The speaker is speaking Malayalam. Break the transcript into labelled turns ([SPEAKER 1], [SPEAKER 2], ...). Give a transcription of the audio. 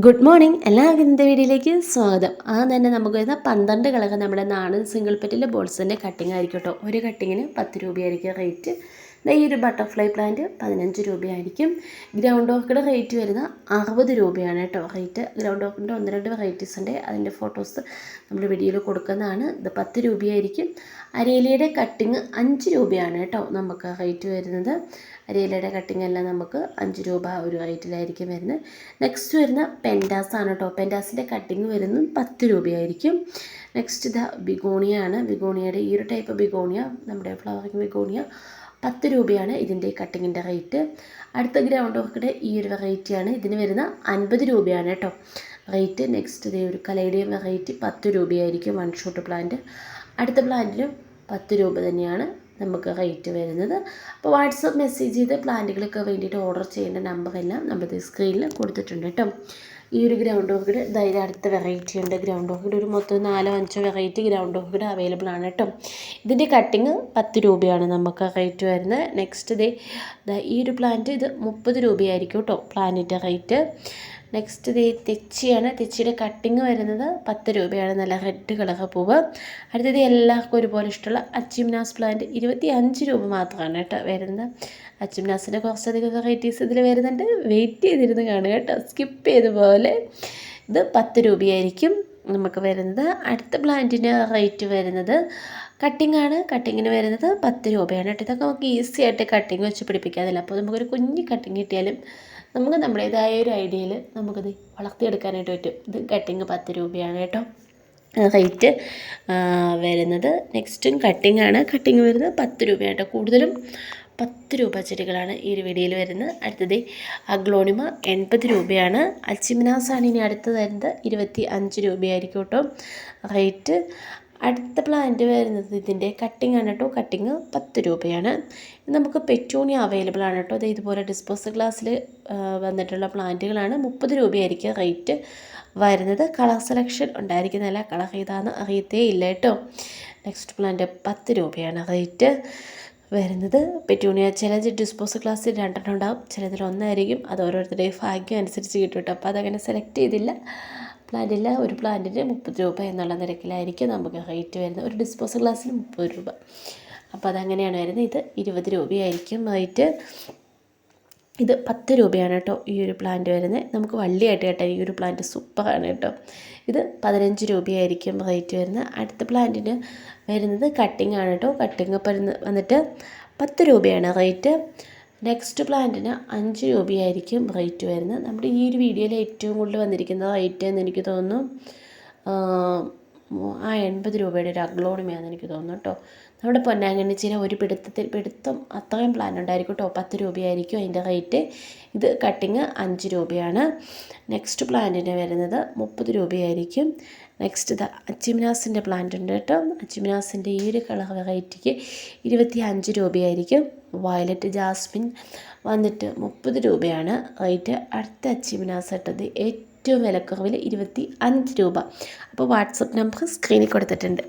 [SPEAKER 1] ഗുഡ് മോർണിംഗ് എല്ലാവർക്കും ഇന്നത്തെ വീഡിയോയിലേക്ക് സ്വാഗതം. ആ തന്നെ നമുക്ക് വരുന്ന പന്ത്രണ്ട് കളർ നമ്മുടെ നാടൻ സിംഗിൾ പെറ്റിലെ ബോൾസിന്റെ കട്ടിങ് ആയിരിക്കും കേട്ടോ. ഒരു കട്ടിങ്ങിന് പത്ത് രൂപയായിരിക്കും റേറ്റ് ഈ ഒരു ബട്ടർഫ്ലൈ പ്ലാന്റ് പതിനഞ്ച് രൂപയായിരിക്കും. ഗ്രൗണ്ട് ഓർക്കിഡ് റേറ്റ് വരുന്ന അറുപത് രൂപയാണ് കേട്ടോ. റേറ്റ് ഗ്രൗണ്ട് ഓർക്കിഡിന്റെ ഒന്ന് രണ്ട് വെറൈറ്റീസ് ഉണ്ട്. അതിന്റെ ഫോട്ടോസ് നമ്മൾ വീഡിയോയിൽ കൊടുക്കുന്നതാണ്. ഇത് പത്ത് രൂപയായിരിക്കും. അരയിലയുടെ കട്ടിങ് അഞ്ച് രൂപയാണ് കേട്ടോ നമുക്ക് റേറ്റ് വരുന്നത്. അരയിലയുടെ കട്ടിങ് എല്ലാം നമുക്ക് അഞ്ച് രൂപ ഒരു റേറ്റിലായിരിക്കും വരുന്നത്. നെക്സ്റ്റ് വരുന്ന പെൻഡാസ് ആണ് കേട്ടോ. പെൻഡാസിന്റെ കട്ടിങ് വരുന്നത് പത്ത് രൂപയായിരിക്കും. നെക്സ്റ്റ് ഇത് ബിഗോണിയ ആണ്. ബിഗോണിയയുടെ ഈ ഒരു ടൈപ്പ് ബിഗോണിയ നമ്മുടെ ഫ്ലവറിങ് ബിഗോണിയ പത്ത് രൂപയാണ് ഇതിന്റെ കട്ടിങ്ങിന്റെ റേറ്റ്. അടുത്ത ഗ്രൗണ്ട് വർക്കിന്റെ ഈ ഒരു വെറൈറ്റിയാണ്. ഇതിന് വരുന്ന അൻപത് രൂപയാണ് കേട്ടോ. റേറ്റ് നെക്സ്റ്റ് ഇതേ ഒരു കലയുടെയും വെറൈറ്റി പത്ത് രൂപയായിരിക്കും വൺ ഷോട്ട് പ്ലാന്റ്. അടുത്ത പ്ലാന്റിനും പത്ത് രൂപ തന്നെയാണ് നമുക്ക് റേറ്റ് വരുന്നത്. അപ്പോൾ വാട്സപ്പ് മെസ്സേജ് ചെയ്ത് പ്ലാന്റുകളൊക്കെ വേണ്ടിയിട്ട് ഓർഡർ ചെയ്യേണ്ട നമ്പറെല്ലാം നമ്മുടെ സ്ക്രീനിൽ കൊടുത്തിട്ടുണ്ട് കേട്ടോ. ഈ ഒരു ഗ്രൗണ്ട് ഓർക്കിഡ് ഇതായി അടുത്ത വെറൈറ്റി ഉണ്ട്. ഗ്രൗണ്ട് ഓർക്കിഡ് ഒരു മൊത്തം നാലോ അഞ്ചോ വെറൈറ്റി ഗ്രൗണ്ട് ഓർക്കിഡ് അവൈലബിൾ ആണ് കേട്ടോ. ഇതിന്റെ കട്ടിങ് പത്ത് രൂപയാണ് നമുക്ക് റേറ്റ് വരുന്നത്. നെക്സ്റ്റ് ഡേ ഈ ഒരു പ്ലാന്റ് ഇത് മുപ്പത് രൂപയായിരിക്കും കേട്ടോ പ്ലാന്റിന്റെ റേറ്റ് നെക്സ്റ്റ് ഇത് തെച്ചിയാണ്. തെച്ചിയുടെ കട്ടിങ് വരുന്നത് പത്ത് രൂപയാണ്. നല്ല റെഡ് കളർ പൂവ്. അടുത്തത് എല്ലാവർക്കും ഒരുപോലെ ഇഷ്ടമുള്ള അച്ചിമിനാസ് പ്ലാന്റ് ഇരുപത്തി അഞ്ച് രൂപ മാത്രമാണ് കേട്ടോ വരുന്നത്. അച്ചിമിനാസിന്റെ കുറച്ചധികം വെറൈറ്റീസ് ഇതിൽ വരുന്നുണ്ട്. വെയിറ്റ് ചെയ്തിരുന്ന് കാണുക കേട്ടോ. സ്കിപ്പ് ചെയ്ത പോലെ ഇത് പത്ത് രൂപയായിരിക്കും. നമുക്ക് വരുന്നത് അടുത്ത പ്ലാന്റിന് റേറ്റ് വരുന്നത് കട്ടിംഗ് ആണ്. കട്ടിങ്ങിന് വരുന്നത് പത്ത് രൂപയാണ് കേട്ടോ. ഇതൊക്കെ നമുക്ക് ഈസി ആയിട്ട് കട്ടിങ് വെച്ച് പിടിപ്പിക്കാതില്ല അപ്പോൾ നമുക്കൊരു കുഞ്ഞ് കട്ടിങ് കിട്ടിയാലും നമുക്ക് നമ്മുടേതായ ഒരു ഐഡിയയിൽ നമുക്കത് വളർത്തിയെടുക്കാനായിട്ട് പറ്റും. ഇത് കട്ടിങ് പത്ത് രൂപയാണ് കേട്ടോ. റേറ്റ് വരുന്നത്. നെക്സ്റ്റും കട്ടിംഗ് ആണ്. കട്ടിങ് വരുന്നത് പത്ത് രൂപയാണ് കേട്ടോ. കൂടുതലും പത്ത് രൂപ ചെടികളാണ് ഈ ഒരു വീഡിയോയിൽ വരുന്നത്. അടുത്തത് അഗ്ലോണിമ എൺപത് രൂപയാണ്. അച്ചിമിനാസാണ് ഇനി അടുത്ത് വരുന്നത് ഇരുപത്തി അഞ്ച് രൂപയായിരിക്കും കേട്ടോ. റേറ്റ് അടുത്ത പ്ലാന്റ് വരുന്നത് ഇതിന്റെ കട്ടിംഗ് ആണ് കേട്ടോ. കട്ടിങ് പത്ത് രൂപയാണ്. നമുക്ക് പെറ്റൂണി അവൈലബിൾ ആണ് കേട്ടോ. അത് ഇതുപോലെ ഡിസ്പോസൽ ഗ്ലാസ്സിൽ വന്നിട്ടുള്ള പ്ലാന്റുകളാണ് മുപ്പത് രൂപയായിരിക്കും റേറ്റ് വരുന്നത്. കളർ സെലക്ഷൻ ഉണ്ടായിരിക്കുന്നതല്ല കളർ ഏതാണെന്ന് അറിയത്തേ ഇല്ല കേട്ടോ. നെക്സ്റ്റ് പ്ലാന്റ് പത്ത് രൂപയാണ് റേറ്റ് വരുന്നത്. പെറ്റൂണിയ ചില ഡിസ്പോസൽ ക്ലാസ്സിൽ രണ്ടെണ്ണം ഉണ്ടാവും ചിലതിൽ ഒന്നായിരിക്കും. അത് ഓരോരുത്തരുടെയും ഭാഗ്യം അനുസരിച്ച് കിട്ടും കേട്ടോ. അപ്പോൾ അതങ്ങനെ സെലക്ട് ചെയ്തില്ല. പ്ലാന്റില്ല ഒരു പ്ലാന്റിന് മുപ്പത് രൂപ എന്നുള്ള നിരക്കിലായിരിക്കും നമുക്ക് റേറ്റ് വരുന്നത്. ഒരു ഡിസ്പോസൽ ഗ്ലാസ്സിന് മുപ്പത് രൂപ. അപ്പോൾ അതങ്ങനെയാണ് വരുന്നത്. ഇത് ഇരുപത് രൂപയായിരിക്കും റേറ്റ് ഇത് പത്ത് രൂപയാണ് കേട്ടോ ഈ ഒരു പ്ലാന്റ് വരുന്നത്. നമുക്ക് വള്ളിയായിട്ട് കേട്ടോ ഈ ഒരു പ്ലാന്റ് സൂപ്പറാണ് കേട്ടോ. ഇത് പതിനഞ്ച് രൂപയായിരിക്കും റേറ്റ് വരുന്നത്. അടുത്ത പ്ലാന്റിന് വരുന്നത് കട്ടിംഗ് ആണ് കേട്ടോ. കട്ടിങ് വന്നിട്ട് പത്ത് രൂപയാണ് റേറ്റ് നെക്സ്റ്റ് പ്ലാന്റിന് അഞ്ച് രൂപയായിരിക്കും റേറ്റ് വരുന്നത്. നമ്മുടെ ഈ ഒരു വീഡിയോയിൽ ഏറ്റവും കൂടുതൽ വന്നിരിക്കുന്ന റേറ്റ് എന്ന് എനിക്ക് തോന്നുന്നു. ആ എൺപത് രൂപയുടെ ഒരു അഗ്ലോണിമയാണെന്ന് എനിക്ക് തോന്നുന്നു കേട്ടോ. നമ്മുടെ പൊന്നാങ്കണ്ണിച്ചിര ഒരു പിടുത്തത്തിൽ പിടുത്തം അത്രയും പ്ലാൻ ഉണ്ടായിരിക്കും കേട്ടോ. പത്ത് രൂപയായിരിക്കും അതിന്റെ റേറ്റ് ഇത് കട്ടിങ് അഞ്ച് രൂപയാണ്. നെക്സ്റ്റ് പ്ലാന്റിന് വരുന്നത് മുപ്പത് രൂപയായിരിക്കും. നെക്സ്റ്റ് ഇത് അച്ചിമിനാസിന്റെ പ്ലാന്റ് ഉണ്ട് കേട്ടോ. അച്ചിമിനാസിന്റെ ഈ ഒരു കളർ വെറൈറ്റിക്ക് ഇരുപത്തി അഞ്ച് രൂപയായിരിക്കും. വയലറ്റ് ജാസ്മിൻ വന്നിട്ട് മുപ്പത് രൂപയാണ്. റേറ്റ് അടുത്ത അച്ചിമിനാസ് ഇട്ടത് ഏറ്റവും വിലക്കുറവിൽ ഇരുപത്തി അഞ്ച് രൂപ. അപ്പോൾ വാട്സപ്പ് നമ്പർ സ്ക്രീനിൽ കൊടുത്തിട്ടുണ്ട്.